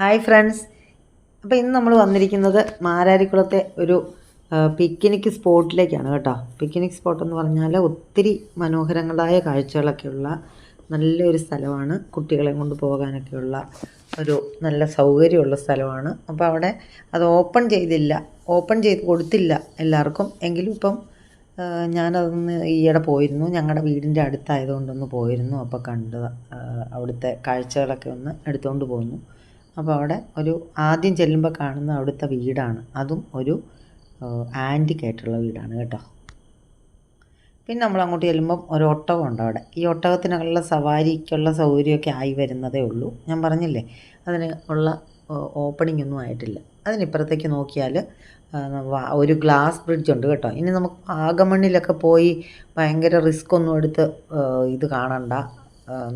Hi friends അപ്പോൾ ഇന്ന് നമ്മൾ വന്നിരിക്കുന്നത് മാരാരിക്കുളത്തെ ഒരു പിക്നിക് സ്പോട്ടിലേക്കാണ് കേട്ടോ. പിക്നിക് സ്പോട്ട് എന്ന് പറഞ്ഞാൽ ഒത്തിരി മനോഹരങ്ങളായ കാഴ്ചകളൊക്കെയുള്ള നല്ലൊരു സ്ഥലമാണ്. കുട്ടികളെ കൊണ്ട് പോകാനൊക്കെയുള്ള ഒരു നല്ല സൗകര്യമുള്ള സ്ഥലമാണ്. അപ്പോൾ അവിടെ അത് ഓപ്പൺ ചെയ്തില്ല. ഓപ്പൺ ചെയ്ത് കൊടുത്തില്ല എല്ലാവർക്കും. എങ്കിലും ഇപ്പം ഞാനതൊന്ന് ഈയിടെ പോയിരുന്നു. ഞങ്ങളുടെ വീടിന്റെ അടുത്തായതുകൊണ്ടൊന്ന് പോയിരുന്നു. അപ്പോൾ കണ്ടത് അവിടുത്തെ കാഴ്ചകളൊക്കെ ഒന്ന് എടുത്തുകൊണ്ട് പോന്നു. അപ്പോൾ അവിടെ ഒരു ആദ്യം ചെല്ലുമ്പോൾ കാണുന്ന അവിടുത്തെ വീടാണ്. അതും ഒരു ആന്റിക് വീടാണ് കേട്ടോ. പിന്നെ നമ്മൾ അങ്ങോട്ട് ചെല്ലുമ്പം ഒരു ഒട്ടകം ഉണ്ട് അവിടെ. ഈ ഒട്ടകത്തിനുള്ള സവാരിക്കുള്ള സൗകര്യമൊക്കെ ആയി വരുന്നതേ ഉള്ളൂ. ഞാൻ പറഞ്ഞില്ലേ അതിന് ഉള്ള ഓപ്പണിംഗ് ഒന്നും ആയിട്ടില്ല. അതിനിപ്പുറത്തേക്ക് നോക്കിയാൽ ഒരു ഗ്ലാസ് ബ്രിഡ്ജ് ഉണ്ട് കേട്ടോ. ഇനി നമുക്ക് വാഗമണ്ണിലൊക്കെ പോയി ഭയങ്കര റിസ്ക് ഒന്നും എടുത്ത് ഇത് കാണണ്ട.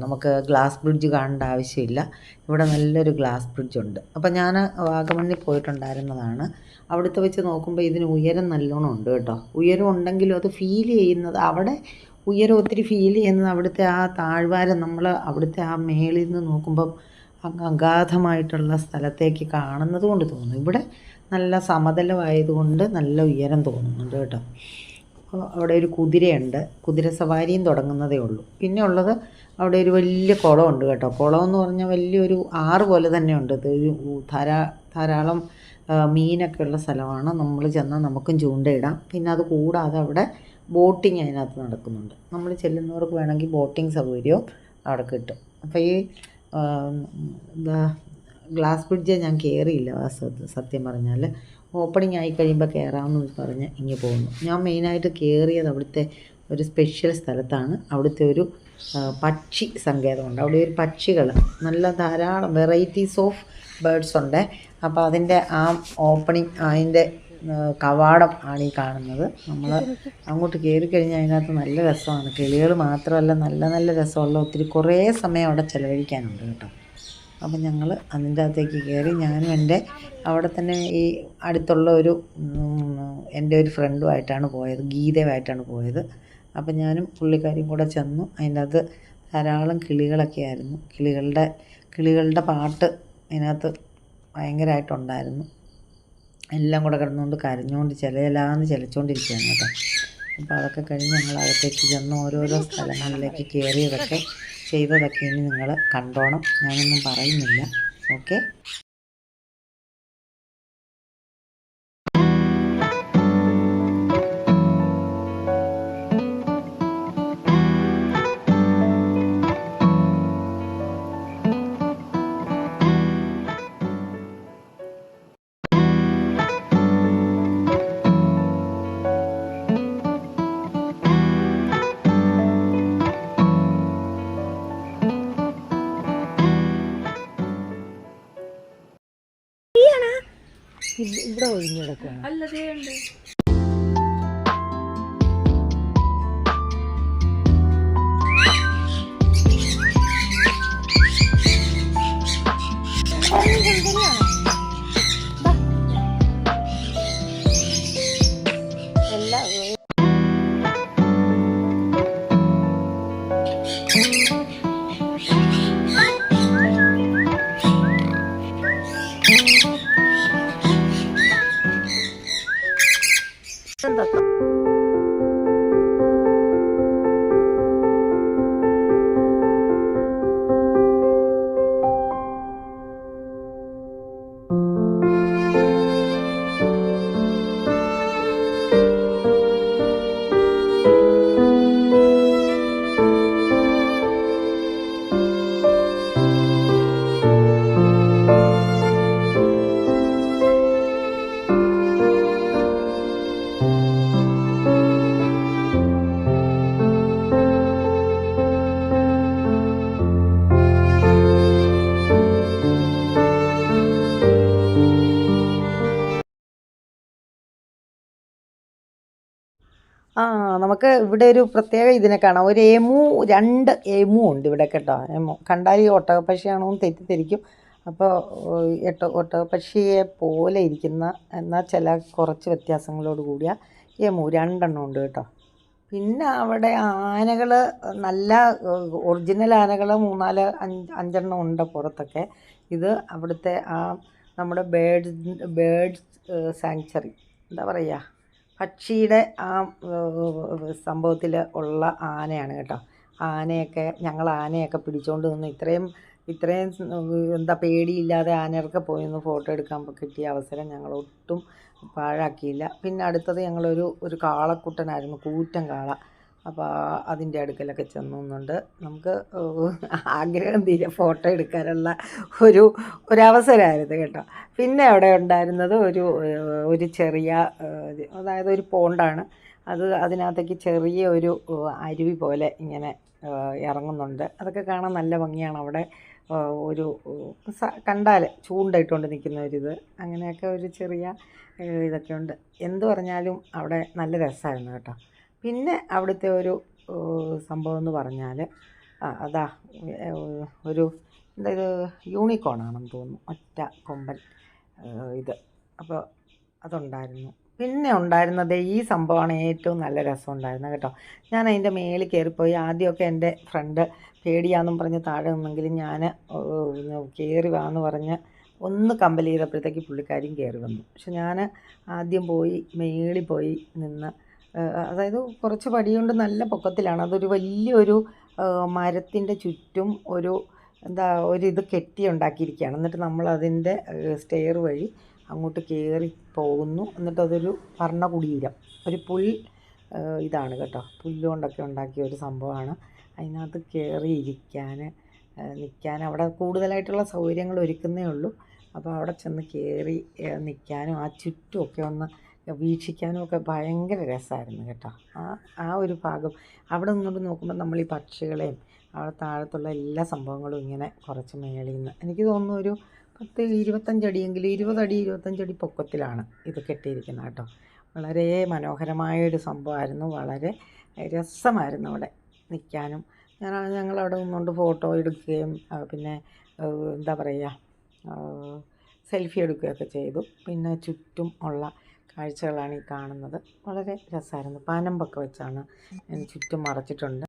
നമുക്ക് ഗ്ലാസ് ബ്രിഡ്ജ് കാണേണ്ട ആവശ്യമില്ല. ഇവിടെ നല്ലൊരു ഗ്ലാസ് ബ്രിഡ്ജ് ഉണ്ട്. അപ്പോൾ ഞാൻ വാഗമണ്ണിൽ പോയിട്ടുണ്ടായിരുന്നതാണ്. അവിടുത്തെ വെച്ച് നോക്കുമ്പോൾ ഇതിന് ഉയരം നല്ലോണം ഉണ്ട് കേട്ടോ. ഉയരം ഉണ്ടെങ്കിലും അത് ഫീൽ ചെയ്യുന്നത് അവിടെ ഉയരം ഒത്തിരി ഫീൽ ചെയ്യുന്നത് അവിടുത്തെ ആ താഴ്വാരം നമ്മൾ അവിടുത്തെ ആ മേളിൽ നിന്ന് നോക്കുമ്പം അഗാധമായിട്ടുള്ള സ്ഥലത്തേക്ക് കാണുന്നത് കൊണ്ട് തോന്നുന്നു. ഇവിടെ നല്ല സമതലമായതുകൊണ്ട് നല്ല ഉയരം തോന്നുന്നുണ്ട് കേട്ടോ. അപ്പോൾ അവിടെ ഒരു കുതിരയുണ്ട്. കുതിര സവാരിയും തുടങ്ങുന്നതേ ഉള്ളൂ. പിന്നെ ഉള്ളത് അവിടെ ഒരു വലിയ കുളമുണ്ട് കേട്ടോ. കുളം എന്ന് പറഞ്ഞാൽ വലിയൊരു ആറ് പോലെ തന്നെ ഉണ്ട് ധാരാ ധാരാളം മീനൊക്കെ ഉള്ള സ്ഥലമാണ്. നമ്മൾ ചെന്നാൽ നമുക്കും ചൂണ്ടയിടാം. പിന്നെ അത് കൂടാതെ അവിടെ ബോട്ടിങ് അതിനകത്ത് നടക്കുന്നുണ്ട്. നമ്മൾ ചെല്ലുന്നവർക്ക് വേണമെങ്കിൽ ബോട്ടിങ് സൗകര്യവും അവിടെ കിട്ടും. അപ്പോൾ ഈ എന്താ ഗ്ലാസ് ബ്രിഡ്ജ് ഞാൻ കയറിയില്ല വാസ്തവത്തിൽ സത്യം പറഞ്ഞാൽ. ഓപ്പണിങ് ആയി കഴിയുമ്പോൾ കയറാമെന്ന് പറഞ്ഞ് ഇങ്ങനെ പോകുന്നു. ഞാൻ മെയിനായിട്ട് കയറിയത് അവിടുത്തെ ഒരു സ്പെഷ്യൽ സ്ഥലത്താണ്. അവിടുത്തെ ഒരു പക്ഷി സങ്കേതമുണ്ട് അവിടെ ഒരു പക്ഷികൾ നല്ല ധാരാളം വെറൈറ്റീസ് ഓഫ് ബേഡ്സ് ഉണ്ട്. അപ്പോൾ അതിന്റെ ആ ഓപ്പണിങ് അതിന്റെ കവാടം ആണ് ഈ കാണുന്നത്. നമ്മൾ അങ്ങോട്ട് കയറി കഴിഞ്ഞാൽ അതിനകത്ത് നല്ല രസമാണ്. കിളികൾ മാത്രമല്ല നല്ല നല്ല രസമുള്ള ഒത്തിരി കുറേ സമയം അവിടെ ചിലവഴിക്കാനുണ്ട് കേട്ടോ. അപ്പം ഞങ്ങൾ അതിന്റെ അകത്തേക്ക് കയറി ഞാനും എന്റെ അവിടെ തന്നെ ഈ അടുത്തുള്ള ഒരു എന്റെ ഒരു ഫ്രണ്ടുമായിട്ടാണ് പോയത് ഗീതയുമായിട്ടാണ് പോയത്. അപ്പം ഞാനും പുള്ളിക്കാരിയും കൂടെ ചെന്നു. അതിന്റെ അകത്ത് ധാരാളം കിളികളൊക്കെ ആയിരുന്നു. കിളികളുടെ കിളികളുടെ പാട്ട് അതിനകത്ത് ഭയങ്കരമായിട്ടുണ്ടായിരുന്നു. എല്ലാം കൂടെ കിടന്നുകൊണ്ട് കരഞ്ഞുകൊണ്ട് ചിലയിലാന്ന് ചിലച്ചുകൊണ്ടിരിക്കുകയാണ് കേട്ടോ. അപ്പോൾ അതൊക്കെ കഴിഞ്ഞ് ഞങ്ങൾ അകത്തേക്ക് ചെന്ന് ഓരോരോ സ്ഥലങ്ങളിലേക്ക് കയറിയതൊക്കെ ചെയ്തതൊക്കെ ഇനി നിങ്ങൾ കണ്ടോണം. ഞാനൊന്നും പറയുന്നില്ല. ഓക്കെ? ഇവിടെ ഒഴിഞ്ഞു കിടക്കുകയാണ് ആ നമുക്ക് ഇവിടെ ഒരു പ്രത്യേക ഇതിനെ കാണാം. ഒരു എമു രണ്ട് എമു ഉണ്ട് ഇവിടെ കേട്ടോ. എമു. കണ്ടാൽ ഈ ഒട്ടകപ്പക്ഷിയാണോ എന്ന് തെറ്റിദ്ധരിക്കും. അപ്പോൾ എട്ട ഒട്ടകപ്പക്ഷിയെ പോലെ ഇരിക്കുന്ന എന്നാൽ ചില കുറച്ച് വ്യത്യാസങ്ങളോട് കൂടിയ എമു രണ്ടെണ്ണം ഉണ്ട് കേട്ടോ. പിന്നെ അവിടെ ആനകൾ നല്ല ഒറിജിനൽ ആനകൾ മൂന്നാൽ അഞ്ച് അഞ്ചെണ്ണം ഉണ്ട് പുറത്തൊക്കെ. ഇത് അവിടുത്തെ ആ നമ്മുടെ ബേഡ് ബേഡ്സ് സാങ്ച്വറി. എന്താ പറയുക പക്ഷിയുടെ ആ സംഭവത്തിൽ ഉള്ള ആനയാണ് കേട്ടോ. ആനയൊക്കെ ഞങ്ങൾ ആനയൊക്കെ പിടിച്ചുകൊണ്ട് നിന്ന് ഇത്രയും ഇത്രയും എന്താ പേടിയില്ലാതെ ആനയൊക്കെ പോയി ഒന്ന് ഫോട്ടോ എടുക്കാൻ കിട്ടിയ അവസരം ഞങ്ങൾ ഒട്ടും പാഴാക്കിയില്ല. പിന്നെ അടുത്തത് ഞങ്ങളൊരു ഒരു കാളക്കുട്ടനായിരുന്നു കൂറ്റൻ കാള. അപ്പോൾ അതിന്റെ അടുക്കലൊക്കെ ചെന്നുന്നുണ്ട് നമുക്ക് ആഗ്രഹം തീരെ ഫോട്ടോ എടുക്കാനുള്ള ഒരു ഒരവസരമായിരുന്നു കേട്ടോ. പിന്നെ അവിടെ ഉണ്ടായിരുന്നത് ഒരു ഒരു ചെറിയ അതായത് ഒരു പോണ്ടാണ്. അത് അതിനകത്തേക്ക് ചെറിയ ഒരു അരുവി പോലെ ഇങ്ങനെ ഇറങ്ങുന്നുണ്ട്. അതൊക്കെ കാണാൻ നല്ല ഭംഗിയാണ് അവിടെ. ഒരു കണ്ടാൽ ചൂണ്ടയിട്ടുകൊണ്ട് നിൽക്കുന്ന ഒരിത് അങ്ങനെയൊക്കെ ഒരു ചെറിയ ഇതൊക്കെ ഉണ്ട്. എന്ത് പറഞ്ഞാലും അവിടെ നല്ല രസമായിരുന്നു കേട്ടോ. പിന്നെ അവിടുത്തെ ഒരു സംഭവം എന്ന് പറഞ്ഞാൽ അതാ ഒരു എന്താ ഇത് യൂണിക്കോൺ ആണെന്ന് തോന്നുന്നു. ഒറ്റ കൊമ്പൻ ഇത്. അപ്പോൾ അതുണ്ടായിരുന്നു. പിന്നെ ഉണ്ടായിരുന്നത് ഈ സംഭവമാണ് ഏറ്റവും നല്ല രസം ഉണ്ടായിരുന്നത് കേട്ടോ. ഞാൻ അതിന്റെ മേളിൽ കയറിപ്പോയി. ആദ്യമൊക്കെ എന്റെ ഫ്രണ്ട് പേടിയാന്നും പറഞ്ഞ് താഴെ നിന്നെങ്കിലും ഞാൻ കയറി വാന്ന് പറഞ്ഞ് ഒന്ന് കമ്പൽ ചെയ്തപ്പോഴത്തേക്ക് പുള്ളിക്കാരിയും കയറി വന്നു. പക്ഷെ ഞാൻ ആദ്യം പോയി മേളിൽ പോയി നിന്ന് അതായത് കുറച്ച് പടിയുണ്ട് നല്ല പൊക്കത്തിലാണ്. അതൊരു വലിയൊരു മരത്തിന്റെ ചുറ്റും ഒരു എന്താ ഒരു കെട്ടി ഉണ്ടാക്കിയിരിക്കുകയാണ്. എന്നിട്ട് നമ്മൾ അതിന്റെ സ്റ്റെയർ വഴി അങ്ങോട്ട് കയറി പോകുന്നു. എന്നിട്ട് അതൊരു വർണകുടീരം ഒരു പുൽ ഇതാണ് കേട്ടോ. പുല്ലുകൊണ്ടൊക്കെ ഉണ്ടാക്കിയ ഒരു സംഭവമാണ്. അതിനകത്ത് കയറി ഇരിക്കാൻ നിൽക്കാൻ അവിടെ കൂടുതലായിട്ടുള്ള സൗകര്യങ്ങൾ ഒരുക്കുന്നേ ഉള്ളൂ. അപ്പോൾ അവിടെ ചെന്ന് കയറി നിൽക്കാനും ആ ചുറ്റുമൊക്കെ ഒന്ന് വീക്ഷിക്കാനും ഒക്കെ ഭയങ്കര രസമായിരുന്നു കേട്ടോ. ആ ആ ഒരു ഭാഗം. അവിടെ നിന്നോട്ട് നോക്കുമ്പോൾ നമ്മൾ ഈ പക്ഷികളെയും അവിടെ താഴത്തുള്ള എല്ലാ സംഭവങ്ങളും ഇങ്ങനെ കുറച്ച് മേളിൽ നിന്ന്. എനിക്ക് തോന്നുന്നു ഒരു പത്ത് ഇരുപത്തഞ്ചടിയെങ്കിലും ഇരുപതടി ഇരുപത്തഞ്ചടി പൊക്കത്തിലാണ് ഇത് കെട്ടിയിരിക്കുന്നത് കേട്ടോ. വളരെ മനോഹരമായൊരു സംഭവമായിരുന്നു. വളരെ രസമായിരുന്നു അവിടെ നിൽക്കാനും. ഞാൻ ഞങ്ങളവിടെ നിന്നുകൊണ്ട് ഫോട്ടോ എടുക്കുകയും പിന്നെ എന്താ പറയുക സെൽഫി എടുക്കുകയൊക്കെ ചെയ്തു. പിന്നെ ചുറ്റും ഉള്ള കാഴ്ചകളാണ് ഈ കാണുന്നത്. വളരെ രസമായിരുന്നു. പനമ്പൊക്കെ വെച്ചാണ് ചുറ്റും മറച്ചിട്ടുണ്ട്.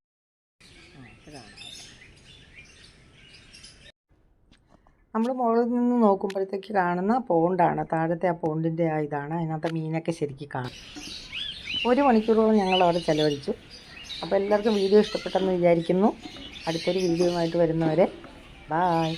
നമ്മൾ മുകളിൽ നിന്ന് നോക്കുമ്പോഴത്തേക്ക് കാണുന്ന പോണ്ടാണ്. താഴത്തെ ആ പോണ്ടിന്റെ ആ ഇതാണ്. അതിനകത്ത് മീനൊക്കെ ശരിക്കും കാണും. ഒരു മണിക്കൂറോളം ഞങ്ങൾ അവിടെ ചിലവഴിച്ചു. അപ്പോൾ എല്ലാവർക്കും വീഡിയോ ഇഷ്ടപ്പെട്ടെന്ന് വിചാരിക്കുന്നു. അടുത്തൊരു വീഡിയോ വീഡിയോയുമായിട്ട് വരുന്നവരെ ബായ്.